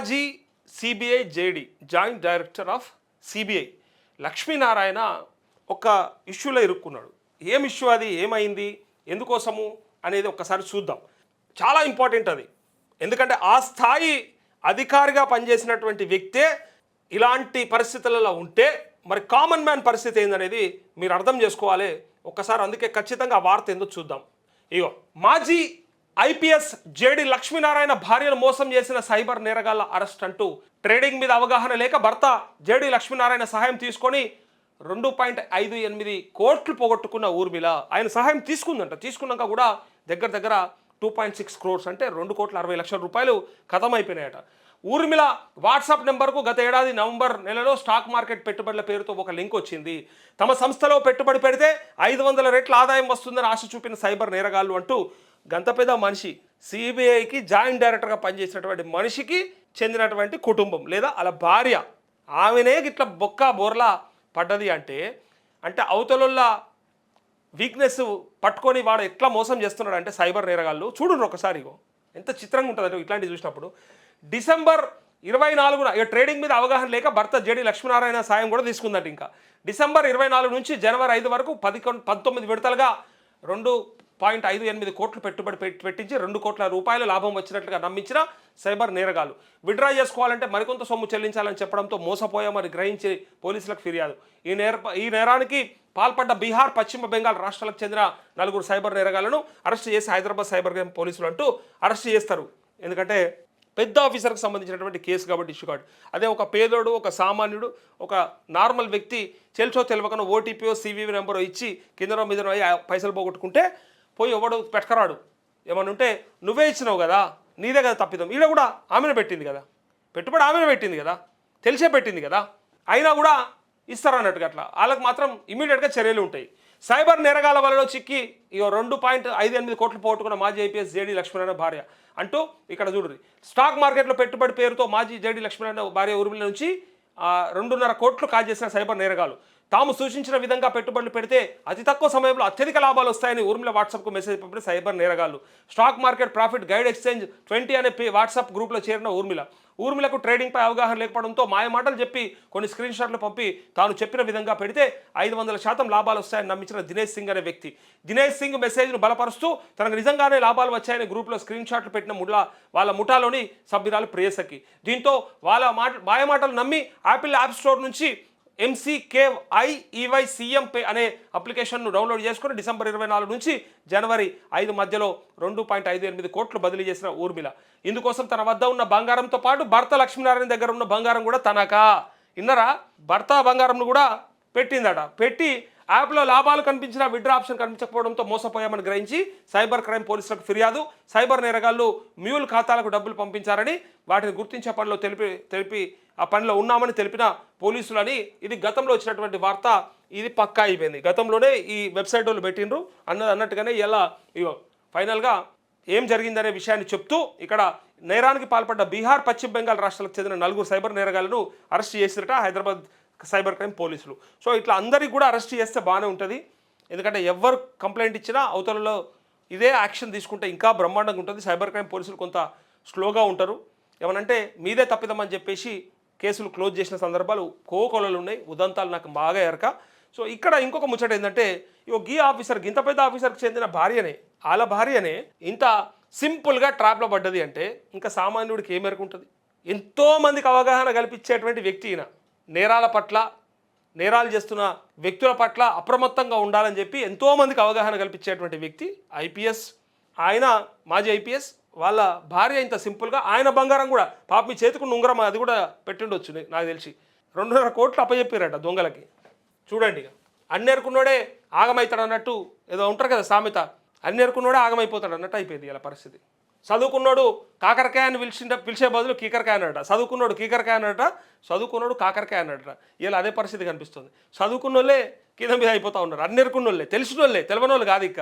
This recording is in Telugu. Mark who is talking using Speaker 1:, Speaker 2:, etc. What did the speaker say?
Speaker 1: మాజీ CBI JD joint director of CBI Lakshminarayana ఒక ఇష్యూలో ఇరుక్కున్నాడు. ఏం ఇష్యూ అది? ఏమైంది? ఎందుకోసము? అనేది ఒక్కసారి చూద్దాం. చాలా ఇంపార్టెంట్ అది. ఎందుకంటే ఆ స్థాయి అధికారిగా పనిచేసినటువంటి వ్యక్తే ఇలాంటి పరిస్థితులలో ఉంటే మరి కామన్ మ్యాన్ పరిస్థితి ఏందనేది మీరు అర్థం చేసుకోవాలి. ఒక్కసారి అందుకే ఖచ్చితంగా ఆ వార్త ఏందో చూద్దాం. ఇగో మాజీ ఐపీఎస్ జేడి లక్ష్మీనారాయణ భార్యను మోసం చేసిన సైబర్ నేరగాళ్ళ అరెస్ట్ అంటూ ట్రేడింగ్ మీద అవగాహన లేక భర్త జేడి లక్ష్మీనారాయణ సహాయం తీసుకొని రెండు పాయింట్ ఐదు ఎనిమిది కోట్లు పోగొట్టుకున్న ఊర్మిళ. ఆయన సహాయం తీసుకుందంట. తీసుకున్నాక కూడా దగ్గర దగ్గర టూ పాయింట్ సిక్స్ క్రోర్స్ అంటే రెండు కోట్ల అరవై లక్షల రూపాయలు ఖతమైపోయినాయట ఊర్మిళ వాట్సాప్ నెంబర్కు గత ఏడాది నవంబర్ నెలలో స్టాక్ మార్కెట్ పెట్టుబడుల పేరుతో ఒక లింక్ వచ్చింది. తమ సంస్థలో పెట్టుబడి పెడితే ఐదు వందల రెట్ల ఆదాయం వస్తుందని ఆశ చూపిన సైబర్ నేరగాళ్ళు అంటూ గంతపేద మనిషి సిబిఐకి జాయింట్ డైరెక్టర్గా పనిచేసినటువంటి మనిషికి చెందినటువంటి కుటుంబం లేదా అలా భార్య. ఆమెనే ఇట్లా బొక్క బోర్లా పడ్డది అంటే అంటే అవతలొల్ల వీక్నెస్ పట్టుకొని వాడు ఎట్లా మోసం చేస్తున్నాడు అంటే సైబర్ నేరగాళ్ళు చూడండి ఒకసారి ఎంత చిత్రంగా ఉంటుంది ఇట్లాంటివి చూసినప్పుడు. డిసెంబర్ ఇరవై నాలుగున ఇక ట్రేడింగ్ మీద అవగాహన లేక భర్త జేడి లక్ష్మీనారాయణ సాయం కూడా తీసుకుందంట ఇంకా. డిసెంబర్ ఇరవై నాలుగు నుంచి జనవరి ఐదు వరకు పది పంతొమ్మిది విడతలుగా రెండు పాయింట్ ఐదు ఎనిమిది కోట్లు పెట్టుబడి పెట్టి- పెట్టించి రెండు కోట్ల రూపాయల లాభం వచ్చినట్లుగా నమ్మించిన సైబర్ నేరగాలు విడ్రా చేసుకోవాలంటే మరికొంత సొమ్ము చెల్లించాలని చెప్పడంతో మోసపోయామని గ్రహించి పోలీసులకు ఫిర్యాదు. ఈ నేర ఈ నేరానికి పాల్పడ్డ బీహార్ పశ్చిమ బెంగాల్ రాష్ట్రాలకు చెందిన నలుగురు సైబర్ నేరగాలను అరెస్ట్ చేసి హైదరాబాద్ సైబర్ క్రైమ్ పోలీసులు అంటూ అరెస్ట్ చేస్తారు. ఎందుకంటే పెద్ద ఆఫీసర్కి సంబంధించినటువంటి కేసు కాబట్టి ఇష్యూ కార్డు అదే ఒక పేదోడు ఒక సామాన్యుడు ఒక నార్మల్ వ్యక్తి చెల్చో తెలియకుండా ఓటీపీఓ సివివి నెంబర్ ఇచ్చి కిందనో మీదనో పైసలు పోగొట్టుకుంటే పోయి ఎవడు పెట్టుకరాడు? ఏమన్నా ఉంటే నువ్వే ఇచ్చినావు కదా నీదే కదా తప్పిదం. ఈడ కూడా ఆమెను పెట్టింది కదా. పెట్టుబడి ఆమెను పెట్టింది కదా. తెలిసే పెట్టింది కదా. అయినా కూడా ఇస్తారన్నట్టుగా అట్లా. వాళ్ళకి మాత్రం ఇమీడియట్గా చర్యలు ఉంటాయి. సైబర్ నేరగాల వలలో చిక్కి ఇక రెండు పాయింట్ ఐదు ఎనిమిది కోట్లు పోగొట్టుకున్న మాజీ ఐపీఎస్ జేడీ లక్ష్మీనారాయణ భార్య అంటూ ఇక్కడ చూడండి స్టాక్ మార్కెట్లో పెట్టుబడి పేరుతో మాజీ జేడీ లక్ష్మీనారాయణ భార్య ఊర్మిళ నుంచి రెండున్నర కోట్లు కాజేసిన సైబర్ నేరగాలు తాము సూచించిన విధంగా పెట్టుబడులు పెడితే అతి తక్కువ సమయంలో అత్యధిక లాభాలు వస్తాయని ఊర్మిళ వాట్సాప్కు మెసేజ్ పంపిన cyber నేరగాళ్ళు stock market profit guide exchange twenty అనే పే- వాట్సాప్ గ్రూప్లో చేరిన ఊర్మిళ. ఊర్మిళకు ట్రేడింగ్పై అవగాహన లేకపోవడంతో మాయ మాటలు చెప్పి కొన్ని స్క్రీన్ షాట్లు పంపి తాను చెప్పిన విధంగా పెడితే ఐదు వందల శాతం లాభాలు వస్తాయని నమ్మించిన దినేష్ సింగ్ అనే వ్యక్తి. దినేష్ సింగ్ మెసేజ్ను బలపరుస్తూ తనకు నిజంగానే లాభాలు వచ్చాయని గ్రూప్లో స్క్రీన్ షాట్లు పెట్టిన ముళ్ళ వాళ్ళ ముఠాలోని సభ్యురాలు ప్రేయసకి దీంతో వాళ్ళ మాట మాయ మాటలు నమ్మి యాపిల్ యాప్ స్టోర్ నుంచి ఎంసీకే ఐఈవై సీఎం పే అనే అప్లికేషన్ను డౌన్లోడ్ చేసుకుని డిసెంబర్ ఇరవై నాలుగు నుంచి జనవరి ఐదు మధ్యలో రెండు పాయింట్ ఐదు ఎనిమిది కోట్లు బదిలీ చేసిన ఊర్మిళ. ఇందుకోసం తన వద్ద ఉన్న బంగారంతో పాటు భర్త లక్ష్మీనారాయణ దగ్గర ఉన్న బంగారం కూడా తనకా. ఇన్నరా? భర్త బంగారంను కూడా పెట్టిందట. పెట్టి యాప్లో లాభాలు కనిపించిన విడ్రా ఆప్షన్ కనిపించకపోవడంతో మోసపోయామని గ్రహించి సైబర్ క్రైమ్ పోలీసులకు ఫిర్యాదు సైబర్ నేరగాళ్ళు మ్యూల్ ఖాతాలకు డబ్బులు పంపించారని వాటిని గుర్తించే పనిలో తెలిపి తెలిపి ఆ పనిలో ఉన్నామని తెలిపిన పోలీసులని ఇది గతంలో వచ్చినటువంటి వార్త ఇది పక్కా అయిపోయింది. గతంలోనే ఈ వెబ్సైట్ వాళ్ళు పెట్టిండ్రు. అన్నది అన్నట్టుగానే ఇలా ఇగో ఫైనల్గా ఏం జరిగిందనే విషయాన్ని చెప్తూ ఇక్కడ నేరానికి పాల్పడ్డ బీహార్ పశ్చిమ బెంగాల్ రాష్ట్రాలకు చెందిన నలుగురు సైబర్ నేరగాళ్ళను అరెస్ట్ చేసిరట హైదరాబాద్ సైబర్ క్రైమ్ పోలీసులు. సో ఇట్లా అందరికీ కూడా అరెస్ట్ చేస్తే బాగానే ఉంటుంది. ఎందుకంటే ఎవరు కంప్లైంట్ ఇచ్చినా అవతలలో ఇదే యాక్షన్ తీసుకుంటే ఇంకా బ్రహ్మాండంగా ఉంటుంది. సైబర్ క్రైమ్ పోలీసులు కొంత స్లోగా ఉంటారు. ఏమనంటే మీదే తప్పిదమని చెప్పేసి కేసులు క్లోజ్ చేసిన సందర్భాలు కోకొలలు ఉన్నాయి ఉదంతాలు నాకు బాగా ఎరక. సో ఇక్కడ ఇంకొక ముచ్చట ఏంటంటే ఇగో గీ ఆఫీసర్ ఇంత పెద్ద ఆఫీసర్కి చెందిన భార్యనే వాళ్ళ భార్యనే ఇంత సింపుల్గా ట్రాప్లో పడ్డది అంటే ఇంకా సామాన్యుడికి ఏ మేరకు ఉంటుంది? ఎంతోమందికి అవగాహన కల్పించేటువంటి వ్యక్తి ఈయన. నేరాల పట్ల నేరాలు చేస్తున్న వ్యక్తుల పట్ల అప్రమత్తంగా ఉండాలని చెప్పి ఎంతోమందికి అవగాహన కల్పించేటువంటి వ్యక్తి ఐపీఎస్ ఆయన మాజీ ఐపీఎస్ వాళ్ళ భార్య ఇంత సింపుల్గా ఆయన బంగారం కూడా పాప మీ చేతికి ఉంగరం అది కూడా పెట్టిండొచ్చు నాకు తెలిసి. రెండున్నర కోట్లు అప్పచెప్పారట దొంగలకి. చూడండి అన్నేరుకున్నోడే ఆగమవుతాడు అన్నట్టు ఏదో ఉంటారు కదా సామెత. అన్నేరుకున్నోడే ఆగమైపోతాడు అన్నట్టు అయిపోయింది ఇలా పరిస్థితి. చదువుకున్నాడు కాకరకాయ అని పిలిచిండ పిలిచే బదులు కీకరకాయ అన్నట చదువుకున్నోడు కీకరకాయ అన్నట చదువుకున్నాడు కాకరకాయ అన్నట ఇలా అదే పరిస్థితి కనిపిస్తుంది. చదువుకున్నోళ్ళే కింద మీద అయిపోతా ఉన్నారు. అన్నేరుకున్నోళ్ళే తెలిసిన వాళ్ళే తెలియని వాళ్ళు కాదు ఇక.